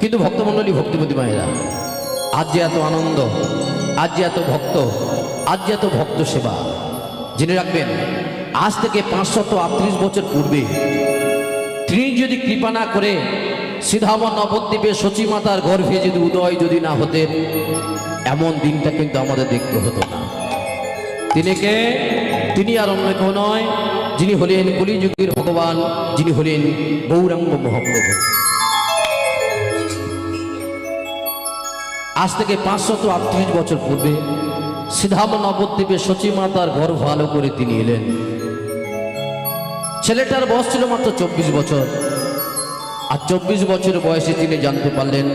কিন্তু ভক্তমণ্ডলী ভক্তিপতি মায়েরা, আজ যে এত আনন্দ, আজ যে এত ভক্ত, আজ যে এত ভক্ত সেবা, জেনে রাখবেন, আজ থেকে পাঁচশত আটত্রিশ বছর পূর্বে তিনি যদি কৃপা না করে সিধামা নবদ্বীপে সচিমাতার গর্ভে যদি উদয় যদি না হতেন এমন দিনটা কিন্তু আমাদের দেখতে হতো না। তিনি কে? তিনি আর অন্য কেউ নয়, যিনি হলেন কলিযুগের ভগবান, যিনি হলেন গৌরাঙ্গ মহাপ্রভু। আজ থেকে পাঁচশত আটত্রিশ বছর পূর্বে সিধাম নবদ্বীপে সচিমাতার গর্ভ ভালো করে তিনি এলেন। ছেলেটার বয়স ছিল মাত্র চব্বিশ বছর। আর চব্বিশ বছর বয়সে তিনি জানতে পারলেন,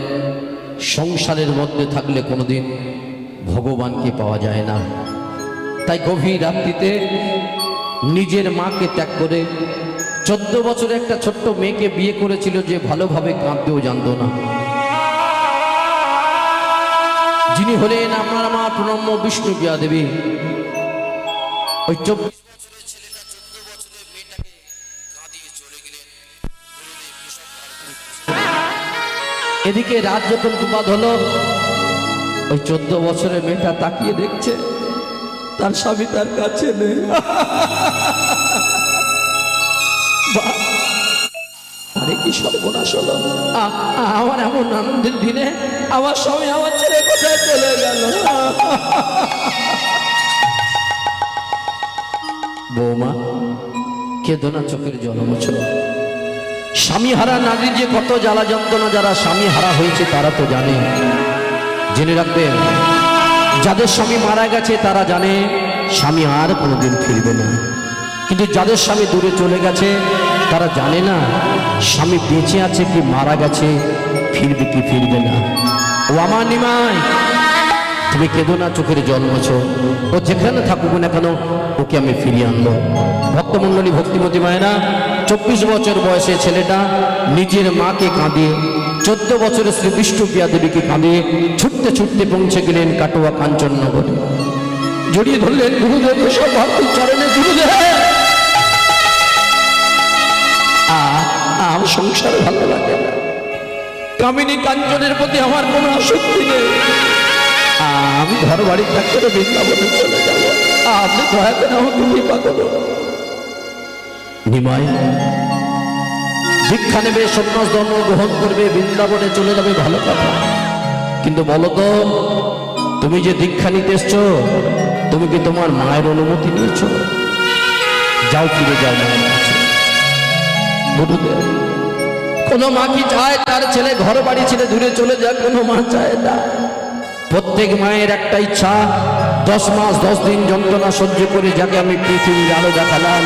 সংসারের মধ্যে থাকলে কোনোদিন ভগবানকে পাওয়া যায় না। তাই গভীর রাত্রিতে নিজের মাকে ত্যাগ করে চোদ্দ বছরে একটা ছোট্ট মেয়েকে বিয়ে করেছিল যে ভালোভাবে কাঁদতেও জানতো না। যিনি হলেন আমার মা প্রণম্য বিষ্ণু প্রিয়া দেবী ওই চব্বিশ এদিকে রাত যখন কুপাদ হলো। ওই চোদ্দ বছরের মেয়েটা তাকিয়ে দেখছে, তার স্বামী তার কাছে নেই। আমার এমন আনন্দের দিনে আমার স্বামী আমার ছেলে কোথায় চলে গেল? বৌমা, কেঁদো না চোখের স্বামী হারা নারীর যে কত জ্বালা যন্ত্রণা যারা স্বামী হারা হয়েছে তারা তো জানে। জেনে রাখবেন যাদের স্বামী মারা গেছে তারা জানে, স্বামী আর কোনোদিন ফিরবে না। কিন্তু যাদের স্বামী দূরে চলে গেছে তারা জানে না, স্বামী বেঁচে আছে কি মারা গেছে, ফিরবে কি ফিরবে না। ও আমার নিমাই, তুমি কেঁদো না চোখের জল ও যেখানে থাকুক না কেন, ওকে আমি ফিরিয়ে আনব। ভক্তমণ্ডলী, ভক্তিমতী মায়েরা, চব্বিশ বছর বয়সে ছেলেটা নিজের মাকে কাঁদিয়ে, চোদ্দ বছরের শ্রী বিষ্ণু দেবীকে কাঁদিয়ে ছুটতে ছুটতে পৌঁছে গেলেন কাটোয়া কাঞ্চননগরে। জড়িয়ে ধরলেন গুরুদেব সব ভক্তের চরণে গুরুদেব। সংসার ভালো লাগে না। কামিনী কাঞ্চনের প্রতি আমার কোনো আসক্তি নেই। আমি ঘর বাড়ি থাকতে বৃন্দাবনে চলে যাব। আপনি দয়া করে আমাকে কৃপা করুন। নিমাই দীক্ষা নেবে, সন্ন্যাস ধর্ম গ্রহণ করবে, বৃন্দাবনে চলে যাবে ভালো কথা। কিন্তু বলো তো, তুমি যে দীক্ষা নিতে এসছো, তুমি কি তোমার মায়ের অনুমতি নিয়েছো? যাও ফিরে যাও মায়ের কাছে কোনো মা কি চায়? তার ছেলে ঘর বাড়ি ছেড়ে দূরে চলে যাক, কোনো মা চায় না। প্রত্যেক মায়ের একটা ইচ্ছা, দশ মাস, দশ দিন যন্ত্রণা সহ্য করে যাকে আমি পৃথিবীর আলো দেখালাম,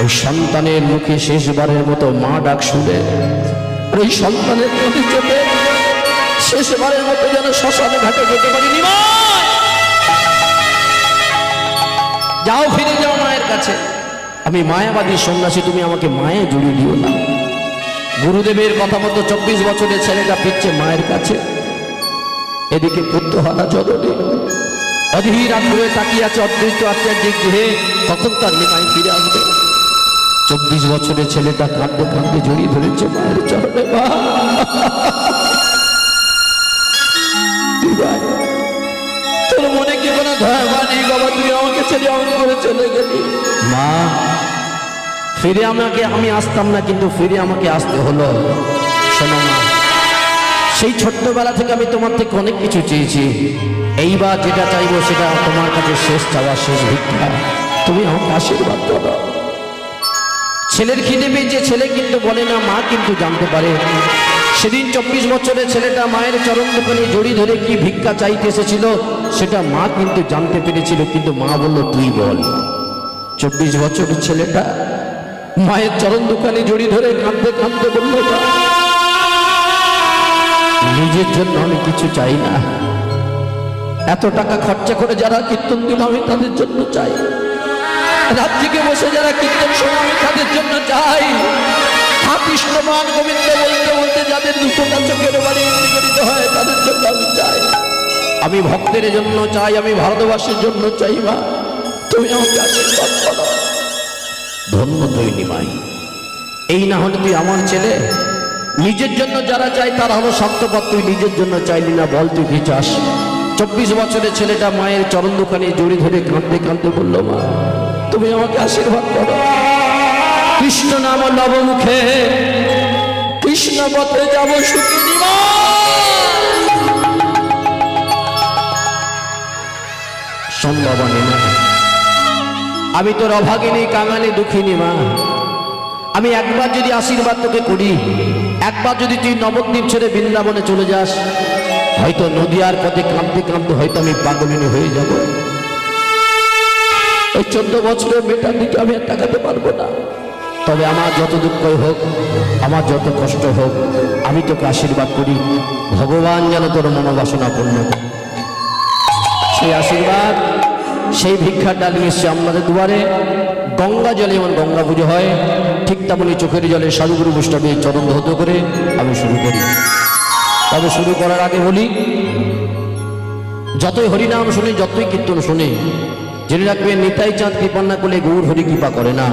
ওই সন্তানের মুখে শেষবারের মতো মা ডাক শুনে ওই সন্তানের প্রতি চোখে শেষবারের মতো যেন শ্মশানে ঘাটে যেতে পারি যাও ফিরে যাও মায়ের কাছে। আমি মায়াবাদী সন্ন্যাসী, তুমি আমাকে মায়ে জড়িয়ে দিও না। গুরুদেবের কথা মতো চব্বিশ বছরের ছেলেটা ফিরছে মায়ের কাছে। এদিকে পুত্র পুত্রহারা জননী অধীর আগ্রহে তাকিয়ে আছে অদ্বৈত আচার্যের গৃহে কখন তার নিমাই ফিরে আসবে। চব্বিশ বছরের ছেলেটা কাঁদতে কাঁদতে জড়িয়ে ধরেছে মায়ের চরণে। মা মা, ফিরে আমাকে আমি আসতাম না, কিন্তু ফিরে আমাকে আসতে হলো। শোনো মা, সেই ছোট্টবেলা থেকে আমি তোমার থেকে অনেক কিছু চেয়েছি। এইবার যেটা চাইব সেটা তোমার কাছে শেষ চাওয়া, শেষ ভিক্ষা। তুমি আমাকে আশীর্বাদ করো। ছেলের খিদে পেয়েছে, ছেলে কিন্তু বলে না, মা কিন্তু জানতে পারে। সেদিন চব্বিশ বছরের ছেলেটা মায়ের চরণ দোকানে জড়ি ধরে কি ভিক্ষা চাইতে এসেছিল সেটা মা কিন্তু জানতে পেরেছিল কিন্তু মা বলল তুই বল। চব্বিশ বছরের ছেলেটা মায়ের চরণ দোকানে জড়ি ধরে কাঁদতে কাঁদতে বলল "মা, নিজের জন্য আমি কিছু চাই না। এত টাকা খরচা করে যারা কীর্তন দিল আমি তাদের জন্য চাই। রাত্রিকে বসে যারা কীর্তন শোনে আমি তাদের জন্য চাই। হা কৃষ্ণমান গোবিন্দ বলতে বলতে যাদের দুটোটা চোখের বাড়ি গঠিত হয়, তাদের জন্য আমি চাই। আমি ভক্তের জন্য চাই, আমি ভারতবাসীর জন্য চাই, মা। তুমি আমাকে আশীর্বাদ করো। ধন্য তুই নিমাই এই না হলে তুই আমার ছেলে। নিজের জন্য যারা চায়, তারা হলো স্বার্থপর। তুই নিজের জন্য চাইলি না, বল তুই কি চাস? চব্বিশ বছরের ছেলেটা মায়ের চরণ দোকানে জড়ি ধরে কাঁদতে কাঁদতে বলল, মা, তুমি আমাকে আশীর্বাদ করো। কৃষ্ণ নাম লব মুখে কৃষ্ণ পথে যাব সুখী সম্ভাবনী আমি তোর অভাগিনী, কাঙালি, দুঃখিনী মা। আমি একবার যদি আশীর্বাদ তোকে করি, একবার যদি তুই নবদ্বীপ ছেড়ে বৃন্দাবনে চলে যাস, হয়তো নদীয়ার পথে কাঁদতে কাঁদতে হয়তো আমি পাগলিনী হয়ে যাব। ওই চোদ্দ বছরের মেয়েটার দিকে আমি আর তাকাতে পারব না। তবে আমার যত দুঃখই হোক, আমার যত কষ্ট হোক, আমি তোকে আশীর্বাদ করি। ভগবান যেন তোর মনোবাসনা পূর্ণ করে। সেই আশীর্বাদ, সেই ভিক্ষার ডাল নিশ্চয় আমাদের দুয়ারে। গঙ্গা জলে যেমন গঙ্গা পুজো হয়, ঠিক তেমনি চোখের জলে সাধুগুরু বৈষ্ণবে চরণ ধৌত করে আমি শুরু করি। তবে শুরু করার আগে বলি, যতই হরিনাম শুনি, যতই কীর্তন শুনি জেনে রাখবেন, নিতাই চাঁদ কৃপা না করলে গৌর হরি কৃপা করে না।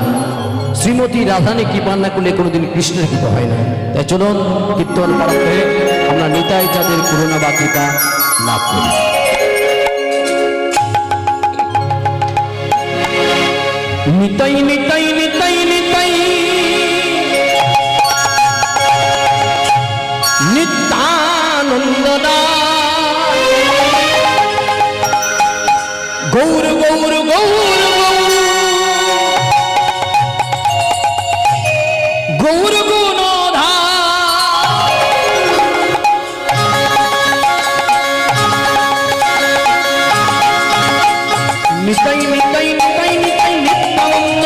শ্রীমতী রাধানী কৃপা না করলে কোনোদিন কৃষ্ণের কৃপা হয় না। তাই চলুন, কীর্তন করে আমরা নিতাই চাঁদের করুণা বা কৃপা লাভ করি। নিতাই নিতাই নিতাই নিতাই। নিত্যানন্দ গৌর গৌর গৌর গৌর গুণধা নিতাই নিতাই নিতাই নিতাই নিত্যানন্দ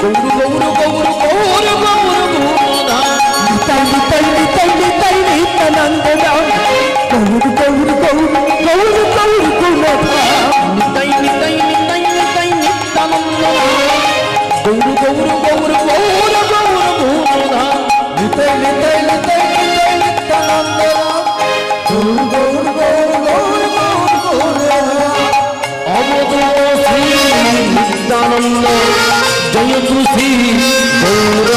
গৌর গৌর গৌর গৌর গৌর গুণধা নিতাই নিতাই নিতাই নিতাই নিত্যানন্দ রাম গৌরচন্দ্র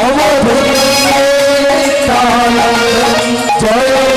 অবধূত নিত্যানন্দ জয়